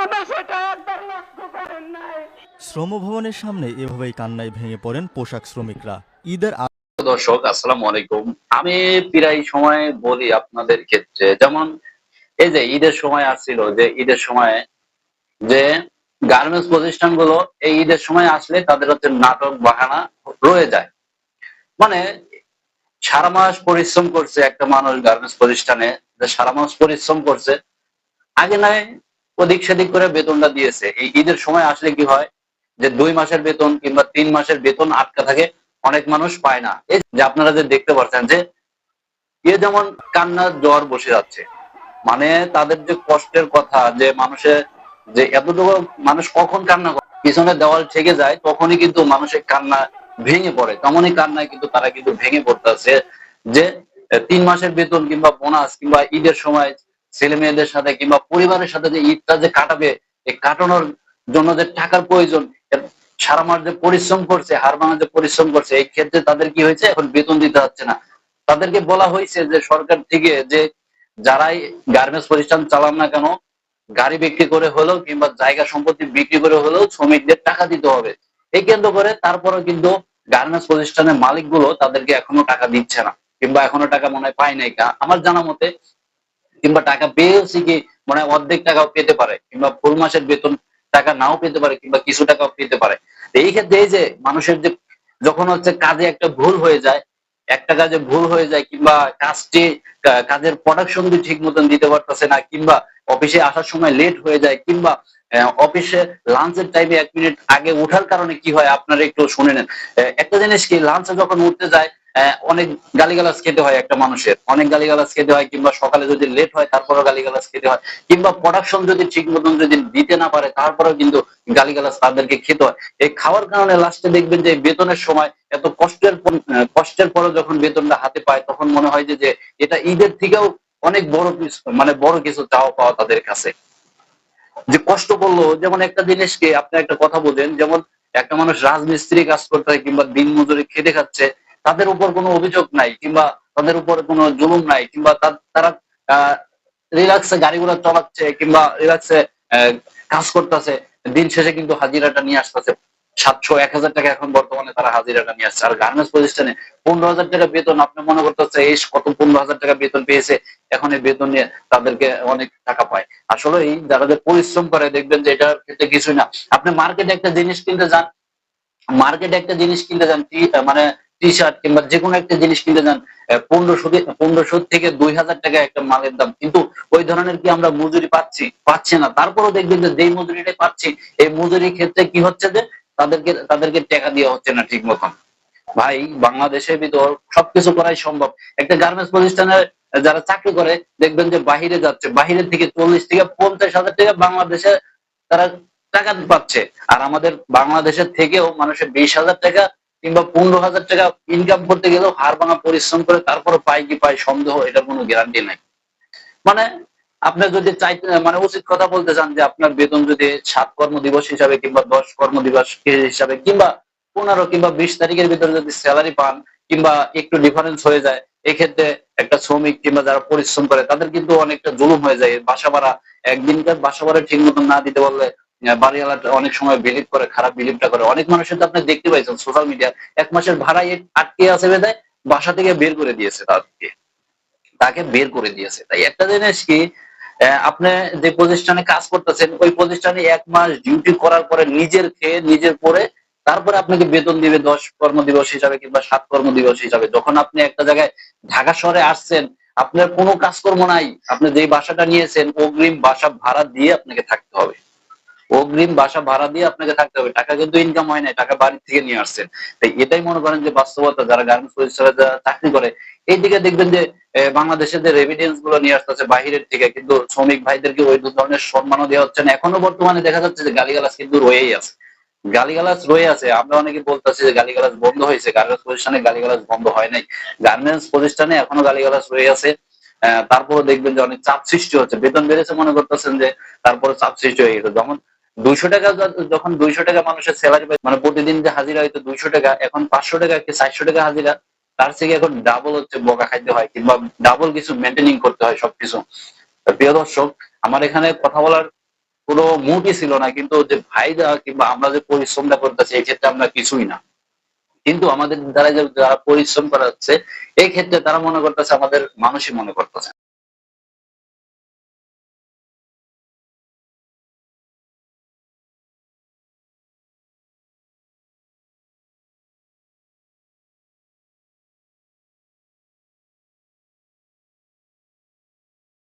দিয়েছেন আপনি সেটা একবার লক্ষ্য করেন নাই। শ্রম সামনে এভাবেই কান্নায় ভেঙে পড়েন পোশাক শ্রমিকরা। ঈদের দর্শক আসসালামু আলাইকুম। আমি প্রায় সময় বলি আপনাদের ক্ষেত্রে যেমন এই যে ঈদের সময় আসছিল যে ঈদের সময় যে গার্মেন্টস প্রতিষ্ঠানগুলো এই ঈদের সময় আসলে তাদের হচ্ছে নাটক বাহানা রয়ে যায়। মানে সারা মাস পরিশ্রম করছে একটা মানুষ গার্মেন্টস প্রতিষ্ঠানে যে সারা মাস পরিশ্রম করছে। আগে নয় ওদিক সেদিক করে বেতনটা দিয়েছে। এই ঈদের সময় আসলে কি হয়? যে দুই মাসের বেতন কিংবা তিন মাসের বেতন আটকা থাকে, অনেক মানুষ পায় না। এই যে আপনারা যে দেখতে পাচ্ছেন যে, এ যেমন কান্নার জ্বর বসে যাচ্ছে। মানে তাদের যে কষ্টের কথা, যে মানুষের যে এতটুকু মানুষ কখন কান্না করে? পিছনে দেওয়াল ঠেকে যায়, তখনই কিন্তু মানুষের কান্না ভেঙে পড়ে। তেমনই কান্নায় কিন্তু তারা কিন্তু ভেঙে পড়তেছে যে তিন মাসের বেতন কিংবা বোনাস কিংবা ঈদের সময় ছেলে মেয়েদের সাথে কিংবা পরিবারের সাথে যে ঈদটা যে কাটাবে, এই কাটানোর জন্য যে টাকার প্রয়োজন সারা মাস যে পরিশ্রম করছে, হার যে পরিশ্রম করছে, এই ক্ষেত্রে তাদের কি হয়েছে? এখন বেতন দিতে হচ্ছে না। তাদেরকে বলা হয়েছে যে সরকার থেকে যে যারাই গার্মেন্টস প্রতিষ্ঠান চালান না কেন, গাড়ি বিক্রি করে হলেও কিংবা জায়গা সম্পত্তি বিক্রি করে হলেও শ্রমিকদের টাকা দিতে হবে। এই কেন্দ্র করে তারপরে কিন্তু গার্মেন্টস প্রতিষ্ঠানের মালিকগুলো তাদেরকে এখনও টাকা দিচ্ছে না, কিংবা এখনও টাকা মনে হয় পায় নাই। আমার জানা মতে কিংবা টাকা পেয়েছি কি মনে অর্ধেক টাকাও পেতে পারে, কিংবা ফুল মাসের বেতন টাকা নাও পেতে পারে, কিংবা কিছু টাকাও পেতে পারে। এই ক্ষেত্রে এই যে মানুষের যে যখন হচ্ছে কাজে একটা ভুল হয়ে যায়, একটা কাজে ভুল হয়ে যায়, কিংবা কাজটি কাজের প্রোডাকশন ঠিক মতন দিতে পারতেছে না, কিংবা অফিসে আসার সময় লেট হয়ে যায়, কিংবা অফিসে লাঞ্চের টাইমে এক মিনিট আগে ওঠার কারণে কি হয়, আপনারা একটু শুনে নেন। একটা জিনিস কি লাঞ্চে যখন উঠতে যায় অনেক গালিগালাজ খেতে হয় একটা মানুষের। অনেক গালিগালাজ খেতে হয় কিংবা সকালে যদি লেট হয়, তারপরেও গালিগালাজ খেতে হয়। কিংবা প্রোডাকশন যদি ঠিক মতন যদি দিতে না পারে, তারপরেও কিন্তু গালিগালাজ তাদেরকে খেতে হয়। এই খাওয়ার কারণে লাস্টে দেখবেন যে বেতনের সময় এত কষ্টের কষ্টের পরে যখন বেতনটা হাতে পায়, তখন মনে হয় যে যে এটা ঈদের থেকেও অনেক বড় কিছু মানে বড় কিছু চাওয়া পাওয়া তাদের কাছে। যে কষ্ট করল, যেমন একটা জিনিসকে আপনি একটা কথা বলেন, যেমন একটা মানুষ রাজমিস্ত্রি কাজ করতে হয় কিংবা দিন মজুরি খেটে খাচ্ছে তাদের উপর কোনো অভিযোগ নাই, কিংবা তাদের উপর কোনো জুলুম নাই, কিংবা তারা রিল্যাক্সে গাড়িগুলো চালাচ্ছে, কিংবা রিল্যাক্সে কাজ করতেছে, দিন শেষে কিন্তু হাজিরাটা নিয়ে আসতেছে। সাতশো, এক হাজার টাকা এখন বর্তমানে তারা হাজিরাটা নিয়ে আসছে। আর গার্মেন্টস প্রতিষ্ঠানে পনেরো হাজার টাকা বেতন, আপনি মনে করতেছে এই কত পনেরো হাজার টাকা বেতন পেয়েছে, এখন এই বেতন নিয়ে তাদেরকে অনেক টাকা পায়। আসলে এই যারা যে পরিশ্রম করে, দেখবেন যে এটার ক্ষেত্রে কিছুই না। আপনি মার্কেটে একটা জিনিস কিনতে যান মার্কেটে একটা জিনিস কিনতে যান মানে টি শার্ট কিংবা যে কোনো একটা জিনিস কিনতে যান পনেরোশো পনেরোশো থেকে দুই হাজার টাকা একটা মালের দাম। কিন্তু ওই ধরনের কি আমরা মজুরি পাচ্ছি? পাচ্ছি না। তারপরেও দেখবেন যে যেই মজুরিটাই পাচ্ছি, এই মজুরির ক্ষেত্রে কি হচ্ছে যে তাদেরকে তাদেরকে টাকা দেওয়া হচ্ছে না ঠিক মতন। ভাই, বাংলাদেশের ভিতর সবকিছু করাই সম্ভব। একটা গার্মেন্টস প্রতিষ্ঠানে যারা চাকরি করে, দেখবেন যে বাহিরে যাচ্ছে। বাহিরের থেকে চল্লিশ থেকে পঞ্চাশ হাজার টাকা বাংলাদেশে তারা টাকা পাচ্ছে। আর আমাদের বাংলাদেশের থেকেও মানুষের বিশ হাজার টাকা কিংবা পনেরো হাজার টাকা ইনকাম করতে গেলেও হার ভাঙা পরিশ্রম করে তারপরে পাই কি পাই সন্দেহ এটার কোনো গ্যারান্টি নাই। মানে আপনি যদি চাইতে মানে উচিত কথা বলতে চান যে আপনার বেতন যদি সাত কর্ম দিবস হিসাবে কিংবা দশ কর্ম দিবস হিসাবে কিংবা পনেরো কিংবা বিশ তারিখের ভিতরে যদি স্যালারি পান কিংবা একটু ডিফারেন্স হয়ে যায় এক্ষেত্রে একটা শ্রমিক কিংবা যারা পরিশ্রম করে তাদের কিন্তু অনেকটা জুলুম হয়ে যায়। বাসা ভাড়া একদিনকার বাসা ভাড়া ঠিক মতন না দিতে আহ, বাড়িওয়ালা অনেক সময় বিলিভ করে, খারাপ বিলিভটা করে। অনেক মানুষের তো আপনি দেখতে পাইছেন সোশ্যাল মিডিয়া এক মাসের ভাড়া আটকে আছে বেঁধে বাসা থেকে বের করে দিয়েছে তাদেরকে। তাকে বের করে দিয়েছে। তাই একটা জিনিস কি আপনি যে প্রতিষ্ঠানে কাজ করতেছেন, ওই প্রতিষ্ঠানে এক মাস ডিউটি করার পরে নিজের খেয়ে নিজের পরে তারপরে আপনাকে বেতন দিবে দশ কর্মদিবস হিসাবে কিংবা সাত কর্মদিবস হিসাবে। যখন আপনি একটা জায়গায় ঢাকা শহরে আসছেন, আপনার কোনো কাজকর্ম নাই। আপনি যেই বাসাটা নিয়েছেন, অগ্রিম বাসা ভাড়া দিয়ে আপনাকে থাকতে হবে। অগ্রিম বাসা ভাড়া দিয়ে আপনাকে থাকতে হবে। টাকা কিন্তু ইনকাম হয় না টাকা বাড়ি থেকে নিয়ে আসছেন। তাই এটাই মনে করেন যে বাস্তবতা, যারা গার্মেন্টস প্রতিষ্ঠানে যারা চাকরি করে এইদিকে দেখবেন যে বাংলাদেশের যে রেভিডেন্সগুলো নিয়ে আসতেছে বাহিরের থেকে, কিন্তু শ্রমিক ভাইদেরকে ওই দু ধরনের সম্মানও দেওয়া হচ্ছে না। এখনও বর্তমানে দেখা যাচ্ছে যে গালিগালাজ কিন্তু রয়েই আছে। গালিগালাজ রয়ে আছে। আমরা অনেকে বলতেছি যে গালিগালাজ বন্ধ হয়েছে গার্মেন্টস প্রতিষ্ঠানে গালিগালাজ বন্ধ হয় নাই। গার্মেন্টস প্রতিষ্ঠানে এখনও গালিগালাজ রয়ে আছে। তারপরে দেখবেন যে অনেক চাপ সৃষ্টি হচ্ছে। বেতন বেড়েছে মনে করতেছেন যে তারপরে চাপ সৃষ্টি হয়ে গেছে। যখন দুইশো টাকা যখন দুইশো টাকা মানুষের স্যালারি মানে প্রতিদিন যে হাজিরা হইতো দুইশো টাকা, এখন পাঁচশো টাকা কি চারশো টাকা হাজিরা, তার থেকে এখন ডাবল হচ্ছে বকা খাইতে হয়, কিংবা ডাবল কিছু মেনটেনিং করতে হয় সবকিছু। প্রিয় দর্শক, আমার এখানে কথা বলার কোনো মুভই ছিল না, কিন্তু যে ভাই ভাইরা কিংবা আমরা যে পরিশ্রমটা করতেছি, এই ক্ষেত্রে আমরা কিছুই না। কিন্তু আমাদের দ্বারা যারা পরিশ্রম করা হচ্ছে এই ক্ষেত্রে তারা মনে করতেছে, আমাদের মানুষই মনে করতেছে।